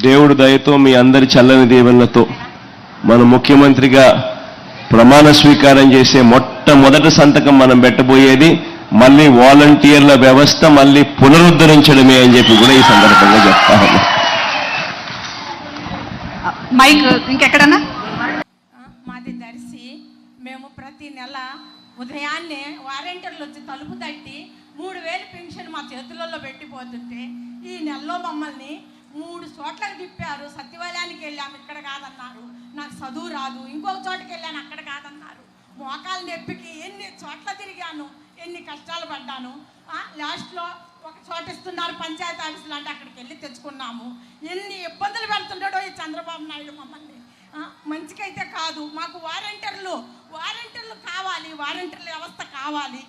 దేవుడు దయతో మీ అందరి చల్లని దీవెనలతో మన ముఖ్యమంత్రిగా ప్రమాణ స్వీకారం చేసే మొట్టమొదటి సంతకం మనం పెట్టబోయేది మళ్ళీ వాలంటీర్ల వ్యవస్థ మళ్ళీ పునరుద్ధరించడమే అని చెప్పి కూడా ఈ సందర్భంగా చెప్తా ఉన్నా. మైక్ ఇంకెక్కడన్నా? మాది దర్శి. మేము ప్రతి నెల ఉదయాన్నే వారంటీర్లు వచ్చి తలుపు తట్టి మూడు వేలు పెన్షన్ మా చేతులలో పెట్టిపోతుంటే ఈ నెలలో మమ్మల్ని మూడు చోట్లకు తిప్పారు. సత్యవాలయానికి వెళ్ళాము. ఇక్కడ కాదన్నారు. నాకు చదువు రాదు. ఇంకొక చోటకి వెళ్ళాను. అక్కడ కాదన్నారు. మోకాలు నొప్పికి ఎన్ని చోట్ల తిరిగాను? ఎన్ని కష్టాలు పడ్డాను? లాస్ట్లో ఒక చోట ఇస్తున్నారు పంచాయతీ ఆఫీసులు అంటే అక్కడికి వెళ్ళి తెచ్చుకున్నాము. ఎన్ని ఇబ్బందులు పెడుతున్నాడో ఈ చంద్రబాబు నాయుడు మమ్మల్ని. మంచికైతే కాదు. మాకు వారంటీర్లు వారంటీర్లు కావాలి. వారంటీర్ల వ్యవస్థ కావాలి.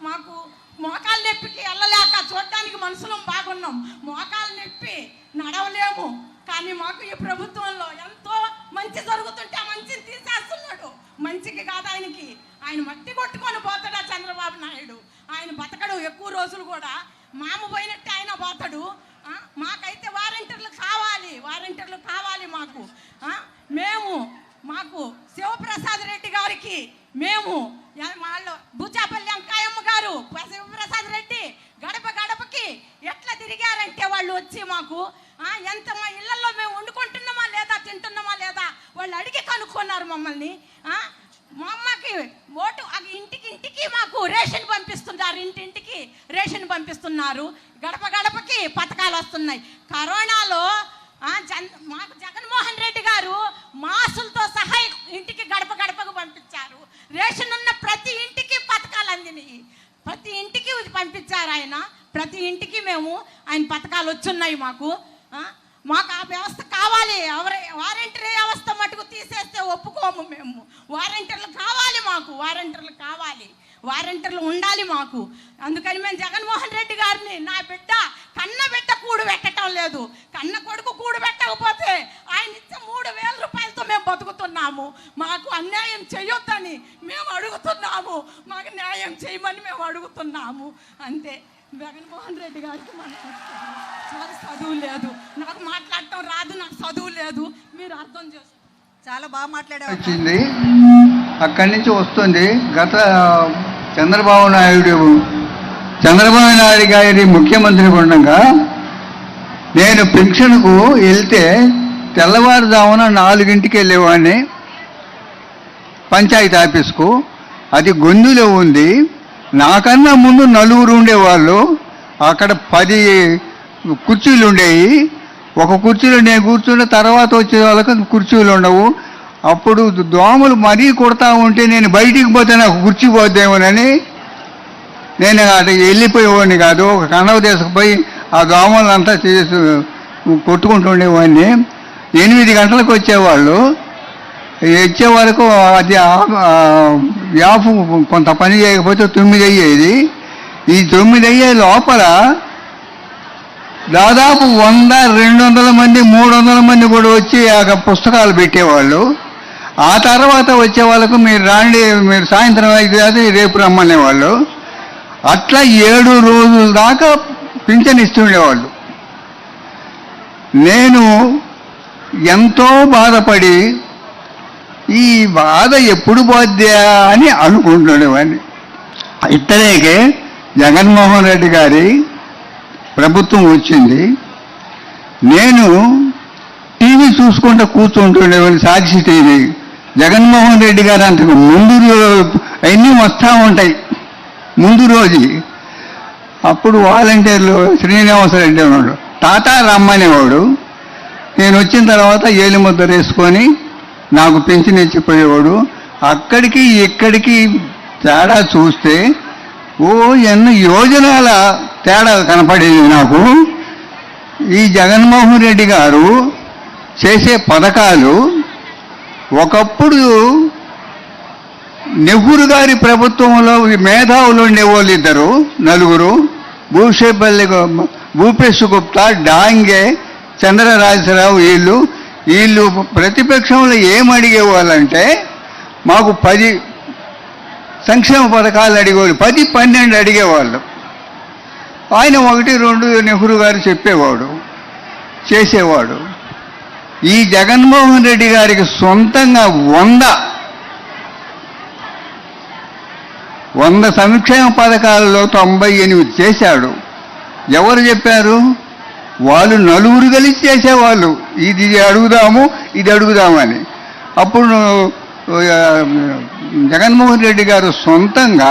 మాకు మోకాలు నొప్పికి వెళ్ళలేక చూడడానికి మనుషులం బాగున్నాం. మోకాలు నొప్పి నడవలేము. కానీ మాకు ఈ ప్రభుత్వంలో ఎంతో మంచి జరుగుతుంటే ఆ మంచిని తీసేస్తున్నాడు. మంచికి కాదు ఆయనకి. ఆయన మట్టి కొట్టుకొని పోతాడా చంద్రబాబు నాయుడు. ఆయన బతకడు ఎక్కువ రోజులు కూడా. మామ పోయినట్టే ఆయన పోతాడు. మాకైతే వారంటీర్లు కావాలి. వారంటీర్లు కావాలి మాకు. మేము మాకు శివప్రసాద్ రెడ్డి గారికి మేము యా- వాళ్ళు బుచాపల్లి అంకాయమ్మ గారు శివప్రసాద్ రెడ్డి గడప గడపకి ఎట్లా తిరిగారంటే వాళ్ళు వచ్చి మాకు ఆ, ఎంత మా ఇళ్ళలో మేము వండుకుంటున్నామా లేదా తింటున్నామా లేదా వాళ్ళు అడిగి కనుక్కున్నారు మమ్మల్ని మా అమ్మకి ఓటు అది ఇంటికి ఇంటికి మాకు రేషన్ పంపిస్తున్నారు ఇంటింటికి రేషన్ పంపిస్తున్నారు. గడప గడపకి పథకాలు వస్తున్నాయి. కరోనాలో జన్ మాకు జగన్మోహన్ రెడ్డి గారు మాసులతో సహా ఇంటికి గడప గడపకు పంపించారు. రేషన్ ఉన్న ప్రతి ఇంటికి పథకాలు అందినాయి. ప్రతి ఇంటికి పంపించారు ఆయన. ప్రతి ఇంటికి మేము ఆయన పథకాలు వచ్చున్నాయి మాకు. మాకు ఆ వ్యవస్థ కావాలి. వారంటరీ వ్యవస్థ మటుకు తీసేస్తే ఒప్పుకోము మేము. వారంటీర్లు కావాలి మాకు వారంటీర్లు కావాలి. వారంటీర్లు ఉండాలి మాకు. అందుకని మేము జగన్మోహన్ రెడ్డి గారిని నా బిడ్డ కన్న బిడ్డ కూడు పెట్టడం లేదు. కన్న కొడుకు కూడు పెట్టకపోతే ఆయన ఇచ్చే మూడు వేల రూపాయలతో మేము బతుకుతున్నాము. మాకు అన్యాయం చేయొద్దని మేము అడుగుతున్నాము. మాకు న్యాయం చేయమని మేము అడుగుతున్నాము. అంతే. జగన్మోహన్ రెడ్డి గారికి మనం నాకు చదువు లేదు. నాకు మాట్లాడటం రాదు నాకు చదువు లేదు. మీరు అర్థం చేసుకో. చాలా బాగా మాట్లాడారు వచ్చింది. అక్కడి నుంచి వస్తుంది గత చంద్రబాబు నాయుడు. చంద్రబాబు నాయుడు గారి ముఖ్యమంత్రి ఉండగా నేను పెన్షన్కు వెళ్తే తెల్లవారుజామున నాలుగింటికి వెళ్ళేవాడిని. పంచాయతీ ఆఫీస్కు. అది గొంతులో ఉంది. నాకన్నా ముందు నలుగురు ఉండేవాళ్ళు అక్కడ పది కుర్చీలు ఉండేవి. ఒక కుర్చీలో నేను కూర్చున్న తర్వాత వచ్చే వాళ్ళకి కుర్చీలు ఉండవు. అప్పుడు దోమలు మరీ కొడతా ఉంటే నేను బయటికి పోతే నాకు కుర్చీ పోద్దేమోనని నేను అటు వెళ్ళిపోయేవాడిని కాదు. ఒక కన్నవ తీసుకుపోయి ఆ దోమలంతా చేసి కొట్టుకుంటుండేవాడిని. ఎనిమిది గంటలకు వచ్చేవాళ్ళు. ఇచ్చే వరకు అది యాపు కొంత పని చేయకపోతే తొమ్మిది అయ్యేది. ఈ తొమ్మిది అయ్యే లోపల దాదాపు వంద రెండు వందల మంది మూడు వందల మంది కూడా వచ్చి ఆ పుస్తకాలు పెట్టేవాళ్ళు. ఆ తర్వాత వచ్చే వాళ్ళకు మీరు రాండి మీరు సాయంత్రం అయితే రేపు రమ్మనేవాళ్ళు. అట్లా ఏడు రోజుల దాకా పింఛన్ ఇస్తుండేవాళ్ళు. నేను ఎంతో బాధపడి ఈ బాధ ఎప్పుడు పోద్దా అని అనుకుంటుండేవాడిని ఇతనేకే జగన్మోహన్ రెడ్డి గారి ప్రభుత్వం వచ్చింది. నేను టీవీ చూసుకుంటూ కూర్చుంటుండేవాడిని సాక్షి టీవీ. జగన్మోహన్ రెడ్డి గారు అంతకు ముందు అన్నీ అవన్నీ వస్తూ ఉంటాయి. ముందు రోజు. అప్పుడు వాలంటీర్లు శ్రీనివాసరెడ్డి ఉన్నాడు. తాత రమ్మనేవాడు. నేను వచ్చిన తర్వాత ఏలిముద్ర వేసుకొని నాకు పెన్షన్ ఇచ్చిపోయేవాడు. అక్కడికి ఇక్కడికి తేడా చూస్తే ఓ ఎన్నో యోజనాల తేడా కనపడేది నాకు. ఈ జగన్మోహన్ రెడ్డి గారు చేసే పథకాలు ఒకప్పుడు నెహ్రూ గారి ప్రభుత్వంలో మేధావులు ఉండేవాళ్ళు ఇద్దరు నలుగురు. భూషేపల్లి భూపేశ్వ భూపేశ్ గుప్తా డాంగే చంద్రరాజరావు వీళ్ళు వీళ్ళు ప్రతిపక్షంలో ఏం అడిగేవాళ్ళంటే మాకు పది సంక్షేమ పథకాలు అడిగేవాళ్ళు పది పన్నెండు అడిగేవాళ్ళు. ఆయన ఒకటి రెండు నెహ్రూ గారు చెప్పేవాడు చేసేవాడు. ఈ జగన్మోహన్ రెడ్డి గారికి సొంతంగా వంద వంద సంక్షేమ పథకాలలో తొంభై ఎనిమిది చేశాడు. ఎవరు చెప్పారు? వాళ్ళు నలుగురు కలిసి చేసేవాళ్ళు. ఇది అడుగుదాము ఇది అడుగుదామని. అప్పుడు జగన్మోహన్ రెడ్డి గారు సొంతంగా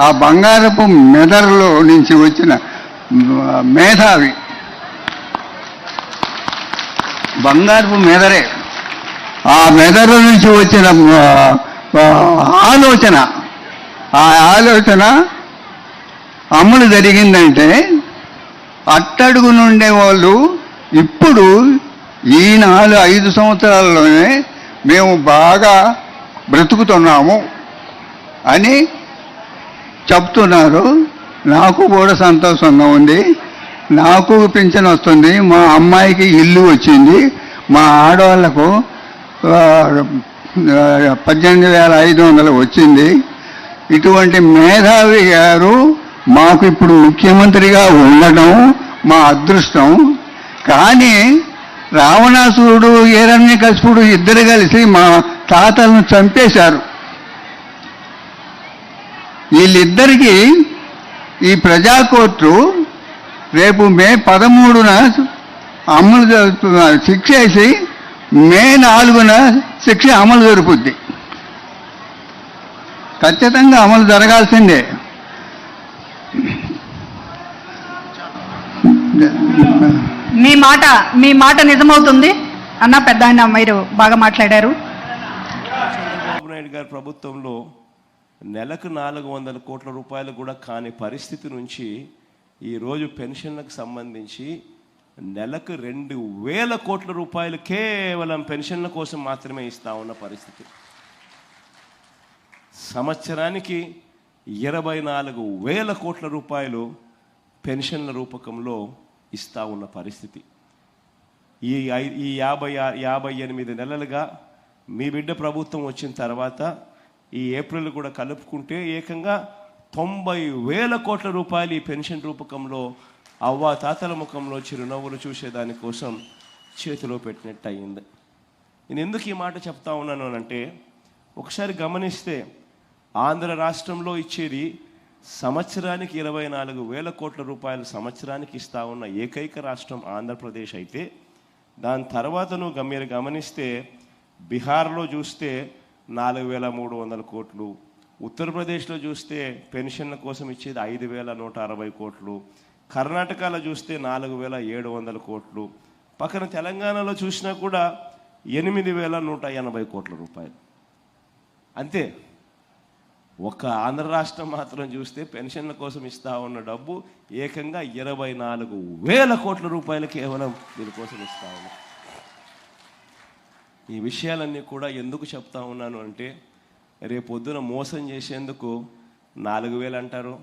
ఆ బంగారపు మెదడులో నుంచి వచ్చిన మేధావి. బంగారపు మెదరే ఆ మెదడు నుంచి వచ్చిన ఆలోచన. ఆ ఆలోచన అమలు జరిగిందంటే అట్టడుగు నుండే వాళ్ళు ఇప్పుడు ఈ నాలుగు ఐదు సంవత్సరాల్లోనే మేము బాగా బ్రతుకుతున్నాము అని చెప్తున్నారు. నాకు కూడా సంతోషంగా ఉంది. నాకు పింఛన్ వస్తుంది. మా అమ్మాయికి ఇల్లు వచ్చింది. మా ఆడవాళ్ళకు పద్దెనిమిది వేల ఐదు వందలు వచ్చింది. ఇటువంటి మేధావి గారు మాకు ఇప్పుడు ముఖ్యమంత్రిగా ఉండడం మా అదృష్టం. కానీ రావణాసురుడు హిరణ్యకశిపుడు ఇద్దరు కలిసి మా తాతలను చంపేశారు. వీళ్ళిద్దరికీ ఈ ప్రజా కోర్టు రేపు మే పదమూడున అమలు జరుపుతున్న శిక్ష వేసి మే నాలుగున శిక్ష అమలు జరుపుద్ది. ఖచ్చితంగా అమలు జరగాల్సిందే. మీ మాట మీ మాట నిజమవుతుంది అన్న పెద్ద ఆయన మీరు బాగా మాట్లాడారు. చంద్రబాబు నాయుడు గారి ప్రభుత్వంలో నెలకు నాలుగు వందల కోట్ల రూపాయలు కూడా కాని పరిస్థితి నుంచి ఈరోజు పెన్షన్లకు సంబంధించి నెలకు రెండు వేల కోట్ల రూపాయలు కేవలం పెన్షన్ల కోసం మాత్రమే ఇస్తా ఉన్న పరిస్థితి. సంవత్సరానికి ఇరవై నాలుగు వేల కోట్ల రూపాయలు పెన్షన్ల రూపకంలో ఇస్తా ఉన్న పరిస్థితి. ఈ ఐ- ఈ యాభై యాభై ఎనిమిది నెలలుగా మీ బిడ్డ ప్రభుత్వం వచ్చిన తర్వాత ఈ ఏప్రిల్ కూడా కలుపుకుంటే ఏకంగా తొంభై వేల కోట్ల రూపాయలు ఈ పెన్షన్ రూపకంలో అవ్వ తాతల ముఖంలో చిరునవ్వులు చూసేదాని కోసం చేతిలో పెట్టినట్టు అయింది నేను ఎందుకు ఈ మాట చెప్తా ఉన్నాను అంటే ఒకసారి గమనిస్తే ఆంధ్ర రాష్ట్రంలో ఇచ్చేది సంవత్సరానికి ఇరవై నాలుగు వేల కోట్ల రూపాయలు సంవత్సరానికి ఇస్తా ఉన్న ఏకైక రాష్ట్రం ఆంధ్రప్రదేశ్ అయితే దాని తర్వాత నువ్వు మీరు గమనిస్తే బీహార్లో చూస్తే నాలుగు వేల మూడు వందల కోట్లు ఉత్తరప్రదేశ్లో చూస్తే పెన్షన్ల కోసం ఇచ్చేది ఐదు వేల నూట అరవై కోట్లు కర్ణాటకలో చూస్తే నాలుగు వేల ఏడు వందల కోట్లు పక్కన తెలంగాణలో చూసినా కూడా ఎనిమిది వేల నూట ఎనభై కోట్ల రూపాయలు. అంతే. ఒక ఆంధ్ర రాష్ట్రం మాత్రం చూస్తే పెన్షన్ల కోసం ఇస్తా ఉన్న డబ్బు ఏకంగా ఇరవై నాలుగు వేల కోట్ల రూపాయలు కేవలం దీనికోసం ఇస్తా ఉన్నాం. ఈ విషయాలన్నీ కూడా ఎందుకు చెప్తా ఉన్నాను అంటే రేపొద్దున మోసం చేసేందుకు నాలుగు వేలు అంటారు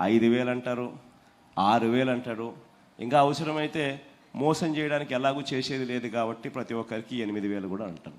ఐదు వేలు అంటారు ఆరు వేలు అంటారు. ఇంకా అవసరమైతే మోసం చేయడానికి ఎలాగూ చేసేది లేదు కాబట్టి ప్రతి ఒక్కరికి ఎనిమిది వేలు కూడా అంటారు.